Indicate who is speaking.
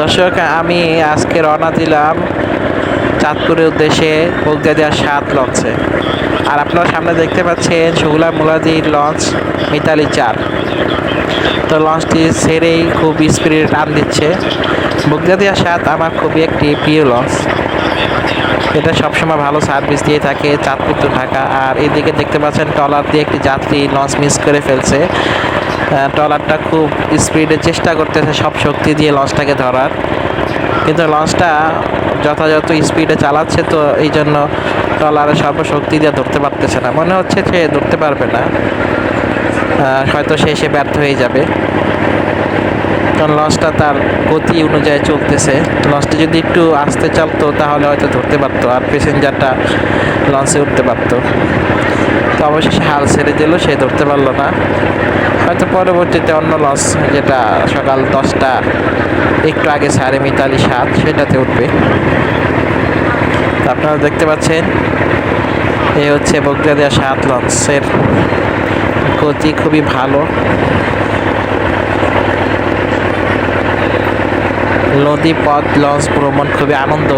Speaker 1: দর্শক, আমি আজকে রওনা দিলাম চাঁদপুরের উদ্দেশ্যে বগদাদিয়া সাত লঞ্চে। আর আপনারা সামনে দেখতে পাচ্ছেন সুগুলা মুলাদির লঞ্চ মিতালি চার তো লঞ্চটি ছেড়েই খুব স্পিডে টান দিচ্ছে। বগদাদিয়া সাত আমার খুবই একটি প্রিয় লঞ্চ। এটা সবসময় ভালো সার্ভিস দিয়ে থাকে চাঁদপুর ঢাকা। আর এদিকে দেখতে পাচ্ছেন ট্রলার দিয়ে একটি যাত্রী লঞ্চ মিস করে ফেলছে। ট্রলারটা খুব স্পিডে চেষ্টা করতেছে সব শক্তি দিয়ে লঞ্চটাকে ধরার। কিন্তু লঞ্চটা যথাযথ স্পিডে চালাচ্ছে তো এই জন্য ট্রলারে ট্রলারের সর্বশক্তি দিয়ে ধরতে পারতেছে না। মনে হচ্ছে সে ধরতে পারবে না। হয়তো সে এসে ব্যর্থ হয়ে যাবে। কারণ লঞ্চটা তার গতি অনুযায়ী চলতেছে। লঞ্চটা যদি একটু আসতে চলতো তাহলে হয়তো ধরতে পারতো আর প্যাসেঞ্জারটা লঞ্চে উঠতে পারতো। তো অবশেষে হাল ছেড়ে দিল, সে ধরতে পারল না। হয়তো পরবর্তীতে অন্য লঞ্চ যেটা সকাল দশটা, একটু আগে সাড়ে মিতালি সাত, সেটাতে উঠবে। আপনারা দেখতে পাচ্ছেন এই হচ্ছে বগদাদিয়া সাত লঞ্চের গতি খুবই ভালো। নদী পথ লঞ্চ ভ্রমণ খুবই আনন্দ।